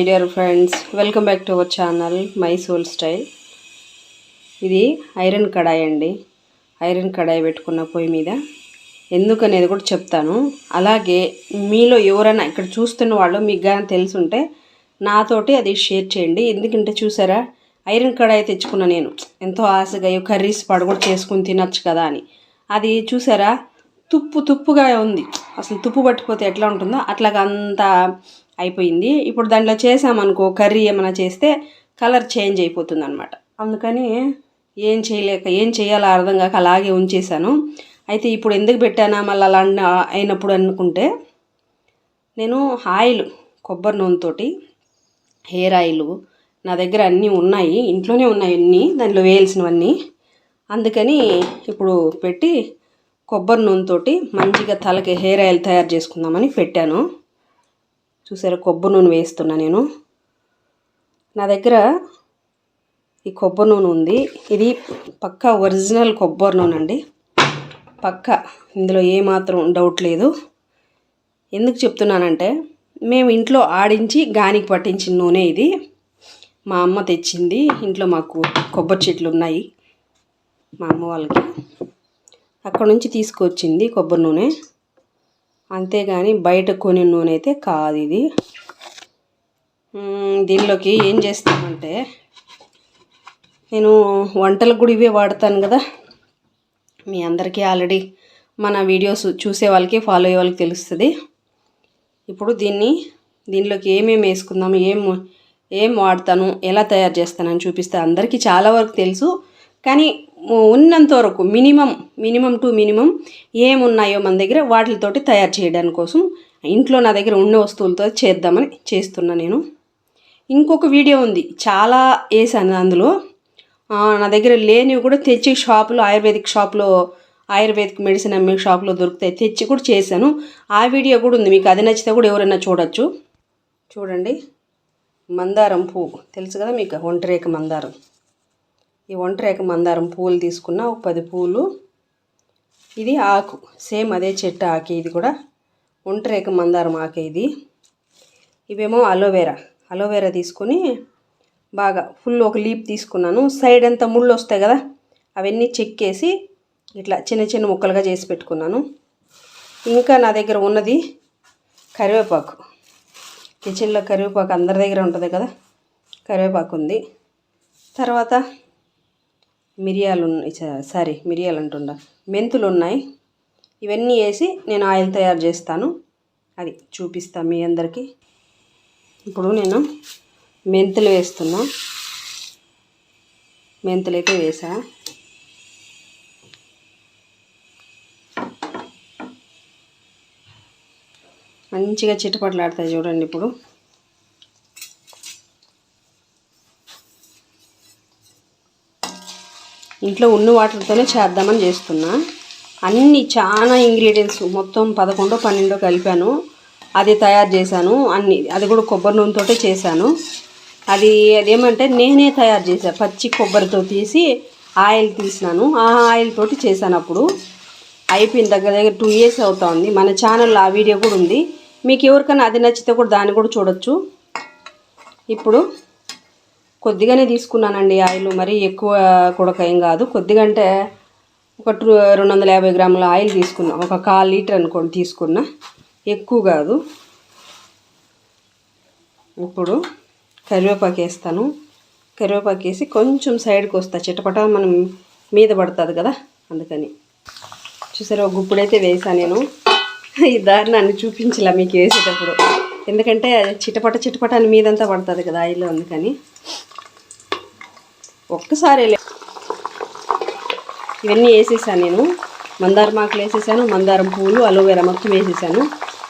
My dear friends welcome back to our channel my soul style ఇది iron కడాయి అండి. Iron కడాయి పెట్టుకున్న పొయ్యి మీద. ఎందుకనేది కూడా చెప్తాను. అలాగే మీలో ఎవరైనా ఇక్కడ చూస్తున్న వాళ్ళు మీకు కానీ తెలుసుంటే నాతోటి అది షేర్ చేయండి. ఎందుకంటే చూసారా ఐరన్ కడాయి తెచ్చుకున్న నేను. ఎంతో ఆశగా కర్రీస్ పాడు కూడా చేసుకుని తినచ్చు కదా అని. అది చూసారా తుప్పు తుప్పుగా ఉంది. అసలు తుప్పు పట్టిపోతే ఎట్లా ఉంటుందో అట్లాగా అంత అయిపోయింది. ఇప్పుడు దాంట్లో చేసామనుకో కర్రీ ఏమైనా చేస్తే కలర్ చేంజ్ అయిపోతుంది అనమాట అందుకని ఏం చేయలేక ఏం చేయాలో అర్థం కాక అలాగే ఉంచేసాను అయితే ఇప్పుడు ఎందుకు పెట్టానా మళ్ళీ అలా అయినప్పుడు అనుకుంటే నేను ఆయిల్ కొబ్బరి నూనెతోటి హెయిర్ ఆయిల్ నా దగ్గర అన్నీ ఉన్నాయి. ఇంట్లోనే ఉన్నాయి అన్నీ దాంట్లో వేయాల్సినవన్నీ. అందుకని ఇప్పుడు పెట్టి కొబ్బరి నూనెతోటి మంచిగా తలకి హెయిర్ ఆయిల్ తయారు చేసుకుందామని పెట్టాను. చూసారా? కొబ్బరి నూనె వేస్తున్నా నేను. నా దగ్గర ఈ కొబ్బరి నూనె ఉంది. ఇది పక్కా ఒరిజినల్ కొబ్బరి నూనె అండి. పక్కా. ఇందులో ఏమాత్రం డౌట్ లేదు. ఎందుకు చెప్తున్నానంటే మేము ఇంట్లో ఆడించి గానికి పట్టించిన నూనె ఇది. మా అమ్మ తెచ్చింది. ఇంట్లో మాకు కొబ్బరి చెట్లు ఉన్నాయి. మా అమ్మ వాళ్ళకి. అక్కడ నుంచి తీసుకొచ్చింది కొబ్బరి నూనె. అంతేగాని బయట కొని నూనె అయితే కాదు ఇది. దీనిలోకి ఏం చేస్తామంటే నేను వంటలకు కూడా ఇవే వాడతాను కదా. మీ అందరికీ ఆల్రెడీ మన వీడియోస్ చూసే వాళ్ళకి ఫాలో అయ్యే వాళ్ళకి తెలుస్తుంది. ఇప్పుడు దీన్ని దీనిలోకి ఏమేమి వేసుకుందాము ఏం ఏం వాడతాను ఎలా తయారు చేస్తానని చూపిస్తే అందరికీ చాలా వరకు తెలుసు. కానీ ఉన్నంత వరకు మినిమం మినిమం టు మినిమం ఏమున్నాయో మన దగ్గర వాటితోటి తయారు చేయడానికి కోసం ఇంట్లో నా దగ్గర ఉన్న వస్తువులతో చేద్దామని చేస్తున్నా నేను. ఇంకొక వీడియో ఉంది. చాలా వేసాను అందులో. నా దగ్గర లేనివి కూడా తెచ్చి షాపులో ఆయుర్వేదిక్ షాప్లో ఆయుర్వేదిక్ మెడిసిన్ అమ్మే షాప్లో దొరుకుతాయి. తెచ్చి కూడా చేశాను. ఆ వీడియో కూడా ఉంది. మీకు అది నచ్చితే కూడా ఎవరైనా చూడొచ్చు. చూడండి. మందారం పువ్వు. తెలుసు కదా మీకు? ఒంటరేక మందారం. ఈ ఒంటరేక మందారం పూలు తీసుకున్న ఒక పది పూలు. ఇది ఆకు సేమ్ అదే చెట్టు ఆకే ఇది కూడా. ఒంటరేక మందారం ఆకే ఇది. ఇవేమో అలోవెరా. అలోవెరా తీసుకొని బాగా ఫుల్ ఒక లీప్ తీసుకున్నాను. సైడ్ అంతా ముళ్ళు వస్తాయి కదా అవన్నీ చెక్కేసి ఇట్లా చిన్న చిన్న ముక్కలుగా చేసి పెట్టుకున్నాను. ఇంకా నా దగ్గర ఉన్నది కరివేపాకు. కిచెన్లో కరివేపాకు అందరి దగ్గర ఉంటుంది కదా కరివేపాకు ఉంది. తర్వాత మిరియాలు ఉన్నాయి సారీ మిరియాలు అంటుండా మెంతులు ఉన్నాయి ఇవన్నీ వేసి నేను ఆయిల్ తయారు చేస్తాను. అది చూపిస్తాను మీ అందరికీ. ఇప్పుడు నేను మెంతులు వేస్తున్నా. మెంతులు అయితే వేసా. మంచిగా చిటపట్లాడతాయి చూడండి ఇప్పుడు. ఇంట్లో ఉన్న వాటితోనే చేద్దామని చేస్తున్నా. అన్ని చాలా ఇంగ్రీడియంట్స్ మొత్తం పదకొండో పన్నెండో కలిపాను. అది తయారు చేశాను. అన్ని అది కూడా కొబ్బరి నూనెతోటే చేశాను. అది అదేమంటే నేనే తయారు చేశాను పచ్చి కొబ్బరితో తీసి ఆయిల్ తీసినాను. ఆ ఆయిల్ తోటి చేశాను అప్పుడు. అయిపోయింది దగ్గర దగ్గర టూ ఇయర్స్ అవుతుంది. మన ఛానల్లో ఆ వీడియో కూడా ఉంది. మీకు ఎవరికైనా అది నచ్చితే కూడా దాన్ని కూడా చూడొచ్చు. ఇప్పుడు కొద్దిగానే తీసుకున్నానండి ఆయిల్. మరీ ఎక్కువ కూడా ఏం కాదు. కొద్దిగా అంటే ఒక టూ రెండు వందల యాభై గ్రాముల ఆయిల్ తీసుకున్నా. ఒక కాల్ లీటర్ అనుకోండి తీసుకున్నా. ఎక్కువ కాదు. ఇప్పుడు కరివేపాకు వేస్తాను. కరివేపాకు వేసి కొంచెం సైడ్కి వస్తా. చిటపట మనం మీద పడుతుంది కదా అందుకని. చూసారా ఒక గుప్పుడైతే వేసా నేను. ఈ దారి నన్ను చూపించలే మీకు వేసేటప్పుడు. ఎందుకంటే చిటపట చిటపట అని మీదంతా పడుతుంది కదా ఆయిల్ అందుకని. ఒక్కసారి ఇవన్నీ వేసేసాను నేను. మందారం ఆకులు వేసేసాను మందారం పూలు అలోవెరా మొత్తం వేసేసాను.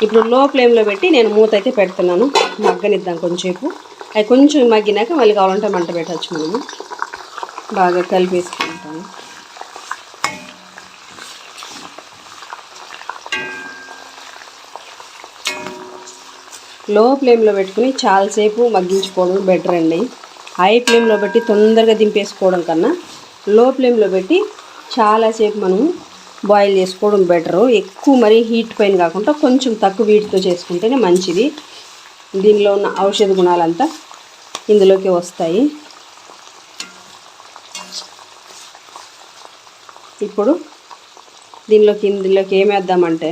ఇప్పుడు లో ఫ్లేమ్లో పెట్టి నేను మూత అయితే పెడుతున్నాను. మగ్గనిద్దాం కొంచెంసేపు. అవి కొంచెం మగ్గినాక మళ్ళీ కావాలంటే మంట పెట్టచ్చు మనము. బాగా కలిపేసుకుంటాను. లో ఫ్లేమ్లో పెట్టుకుని చాలాసేపు మగ్గించుకోవడం బెటర్ అండి హై ఫ్లేమ్లో పెట్టి తొందరగా దింపేసుకోవడం కన్నా లో ఫ్లేమ్లో పెట్టి చాలాసేపు మనం బాయిల్ చేసుకోవడం బెటరు. ఎక్కువ మరీ హీట్ పైన కాకుండా కొంచెం తక్కువ హీట్తో చేసుకుంటేనే మంచిది. దీనిలో ఉన్న ఔషధ గుణాలంతా ఇందులోకి వస్తాయి. ఇప్పుడు దీనిలోకి ఇందులోకి ఏం వేద్దామంటే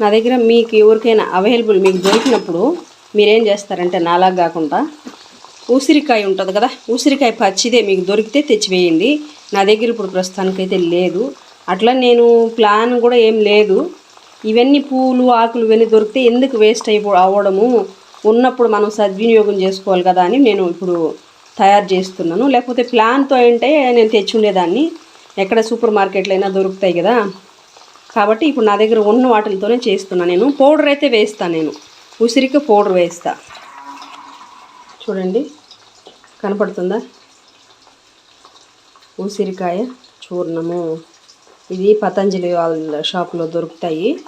నా దగ్గర మీకు ఎవరికైనా అవైలబుల్ మీకు దొరికినప్పుడు మీరేం చేస్తారంటే నాలాగా కాకుండా ఉసిరికాయ ఉంటుంది కదా ఉసిరికాయ పచ్చిదే మీకు దొరికితే తెచ్చివేయండి. నా దగ్గర ఇప్పుడు ప్రస్తుతానికైతే లేదు. అట్లా నేను ప్లాన్ కూడా ఏం లేదు. ఇవన్నీ పూలు ఆకులు ఇవన్నీ దొరికితే ఎందుకు వేస్ట్ అయిపో అవ్వడము? ఉన్నప్పుడు మనం సద్వినియోగం చేసుకోవాలి కదా అని నేను ఇప్పుడు తయారు చేస్తున్నాను. లేకపోతే ప్లాన్తో ఉంటే నేను తెచ్చి ఉండేదాన్ని ఎక్కడ సూపర్ మార్కెట్లో అయినా దొరుకుతాయి కదా. కాబట్టి ఇప్పుడు నా దగ్గర ఉన్న వాటితోనే చేస్తున్నాను నేను. పౌడర్ అయితే వేస్తాను నేను. ఉసిరికి పౌడర్ వేస్తాను చూడండి. కనపడుతుందా? ఉసిరికాయ చూర్ణము. ఇది పతంజలి వాళ్ళ షాప్లో దొరుకుతాయి.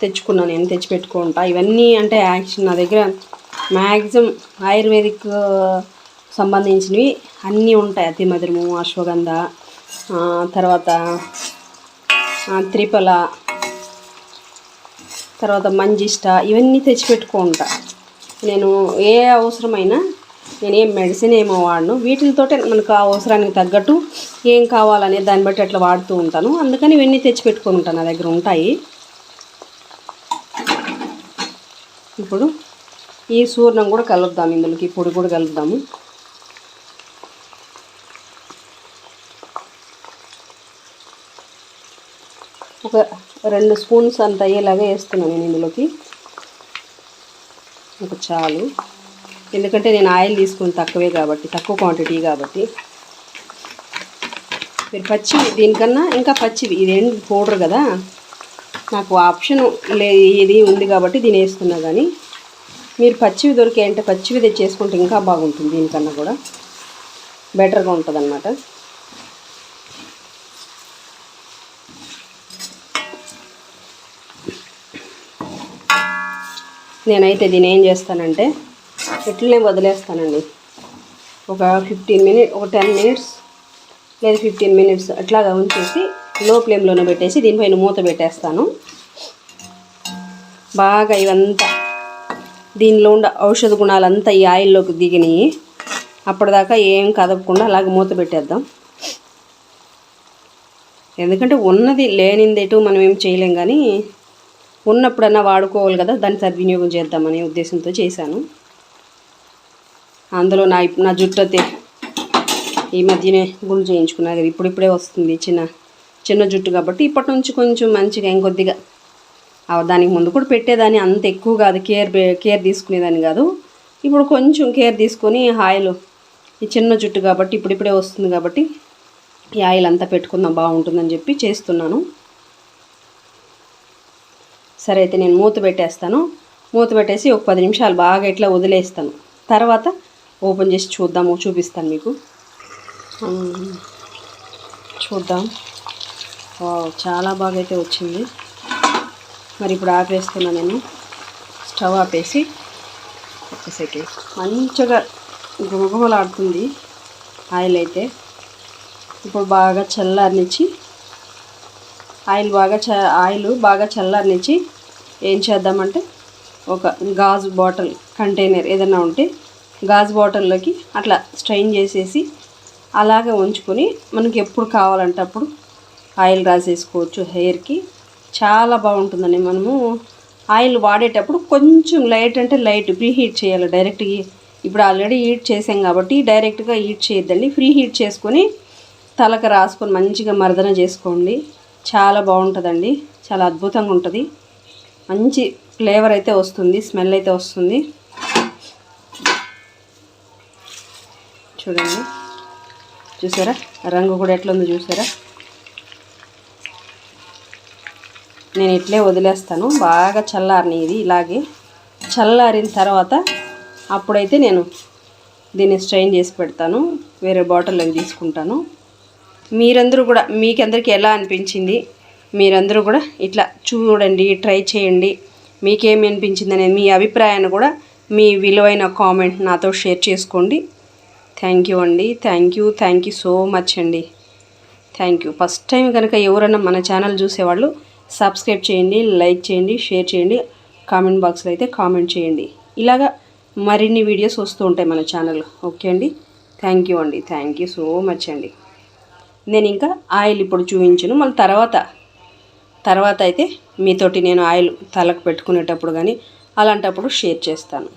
తెచ్చుకున్నా నేను తెచ్చిపెట్టుకుంటా. ఇవన్నీ అంటే యాక్షన్ నా దగ్గర మ్యాక్సిమం ఆయుర్వేదిక్ సంబంధించినవి అన్నీ ఉంటాయి. అతి మధురము అశ్వగంధ తర్వాత త్రిపల తర్వాత మంజిష్ట ఇవన్నీ తెచ్చిపెట్టుకుంటా. నేను ఏ అవసరమైనా నేను ఏం మెడిసిన్ ఏమో వాడను. వీటితోటే మనకు ఆ అవసరానికి తగ్గట్టు ఏం కావాలనే దాన్ని బట్టి అట్లా వాడుతూ ఉంటాను. అందుకని ఇవన్నీ తెచ్చిపెట్టుకొని ఉంటాను నా దగ్గర ఉంటాయి. ఇప్పుడు ఈ సూర్ణం కూడా కలుపుదాం ఇందులోకి పొడి కూడా కలుపుదాము ఒక రెండు స్పూన్స్ అంత అయ్యేలాగా వేస్తున్నాను నేను ఇందులోకి. ఒక చాలు. ఎందుకంటే నేను ఆయిల్ తీసుకుని తక్కువే కాబట్టి తక్కువ క్వాంటిటీ కాబట్టి. మీరు పచ్చివి దీనికన్నా ఇంకా పచ్చివి ఇదేం పౌడర్ కదా. నాకు ఆప్షన్ లే ఇది ఉంది కాబట్టి దీని వేస్తున్నా కానీ మీరు పచ్చివి దొరికే అంటే పచ్చివి తెచ్చేసుకుంటే ఇంకా బాగుంటుంది దీనికన్నా కూడా. బెటర్గా ఉంటుంది అన్నమాట నేనైతే దీని ఏం చేస్తానంటే ఎట్లనే వదిలేస్తానండి. ఒక ఫిఫ్టీన్ మినిట్ ఒక టెన్ మినిట్స్ లేదా ఫిఫ్టీన్ మినిట్స్ అట్లాగా ఉంచేసి లో ఫ్లేమ్లోనే పెట్టేసి దీనిపైన మూత పెట్టేస్తాను. బాగా ఇవంతా దీనిలో ఉండే ఔషధ గుణాలంతా ఈ ఆయిల్లోకి దిగినాయి. అప్పటిదాకా ఏం కదపకుండా అలాగే మూత పెట్టేద్దాం. ఎందుకంటే ఉన్నది లేనిది ఎటు మనం ఏం చేయలేం కానీ ఉన్నప్పుడన్నా వాడుకోవాలి కదా దాన్ని సద్వినియోగం చేద్దామనే ఉద్దేశంతో చేశాను. అందులో నా నా జుట్టు అయితే ఈ మధ్యనే గుండు చేయించుకున్నా కదా ఇప్పుడిప్పుడే వస్తుంది చిన్న చిన్న జుట్టు కాబట్టి ఇప్పటి నుంచి కొంచెం మంచిగా ఇంకొద్దిగా దానికి ముందు కూడా పెట్టేదాన్ని అంత ఎక్కువ కాదు కేర్ కేర్ తీసుకునేదాన్ని కాదు. ఇప్పుడు కొంచెం కేర్ తీసుకొని ఆయిల్ ఈ చిన్న జుట్టు కాబట్టి ఇప్పుడిప్పుడే వస్తుంది కాబట్టి ఈ ఆయిల్ అంతా పెట్టుకుందాం బాగుంటుందని చెప్పి చేస్తున్నాను. సరే అయితే నేను మూత పెట్టేస్తాను. మూత పెట్టేసి ఒక పది నిమిషాలు బాగా ఇట్లా వదిలేస్తాను. తర్వాత ఓపెన్ చేసి చూద్దాము చూపిస్తాను మీకు. చూద్దాం. వావ్, చాలా బాగా అయితే వచ్చింది. మరి ఇప్పుడు ఆపేస్తున్నా నేను. స్టవ్ ఆపేసి ఒక సెకండ్ మంచిగా గుమగుమలాడుతుంది ఆయిల్ అయితే. ఇప్పుడు బాగా చల్లారనిచ్చి ఆయిల్ బాగా చ ఆయిల్ బాగా చల్లారనిచ్చి ఏం చేద్దామంటే ఒక గాజు బాటిల్ కంటైనర్ ఏదైనా ఉంటే గాజు బాటిల్లోకి అట్లా స్ట్రెయిన్ చేసేసి అలాగే ఉంచుకొని మనకి ఎప్పుడు కావాలంటే అప్పుడు ఆయిల్ రాసేసుకోవచ్చు హెయిర్కి. చాలా బాగుంటుందండి మనము ఆయిల్ వాడేటప్పుడు కొంచెం లైట్ అంటే లైట్ ప్రీ హీట్ చేయాలి డైరెక్ట్గా ఇప్పుడు ఆల్రెడీ హీట్ చేసాం కాబట్టి డైరెక్ట్గా హీట్ చేయొద్దండి. ఫ్రీ హీట్ చేసుకొని తలకు రాసుకొని మంచిగా మర్దన చేసుకోండి. చాలా బాగుంటుందండి. చాలా అద్భుతంగా ఉంటుంది. మంచి ఫ్లేవర్ అయితే వస్తుంది స్మెల్ అయితే వస్తుంది. చూడండి. చూసారా? రంగు కూడా ఎట్లా ఉందో చూసారా? నేను ఇట్లే వదిలేస్తాను. బాగా చల్లారని ఇది ఇలాగే. చల్లారిన తర్వాత అప్పుడైతే నేను దీన్ని స్ట్రెయిన్ చేసి పెడతాను. వేరే బాటిల్లోకి తీసుకుంటాను. మీరందరూ కూడా మీకందరికీ ఎలా అనిపించింది? మీరందరూ కూడా ఇట్లా చూడండి ట్రై చేయండి. మీకేమి అనిపించింది అనేది మీ అభిప్రాయాన్ని కూడా మీ విలువైన కామెంట్ నాతో షేర్ చేసుకోండి. థ్యాంక్ యూ అండి. Thank you thank you so much అండి. Thank you. ఫస్ట్ టైం కనుక ఎవరైనా మన ఛానల్ చూసేవాళ్ళు సబ్స్క్రైబ్ చేయండి లైక్ చేయండి షేర్ చేయండి కామెంట్ బాక్స్లో అయితే కామెంట్ చేయండి. ఇలాగా మరిన్ని వీడియోస్ వస్తూ ఉంటాయి మన ఛానల్. ఓకే అండి? థ్యాంక్ యూ అండి. థ్యాంక్ యూ సో మచ్ అండి. నేను ఇంకా ఆయిల్ ఇప్పుడు చూపించను. మళ్ళీ తర్వాత తర్వాత అయితే మీతోటి నేను ఆయిల్ తలకు పెట్టుకునేటప్పుడు కానీ అలాంటప్పుడు షేర్ చేస్తాను.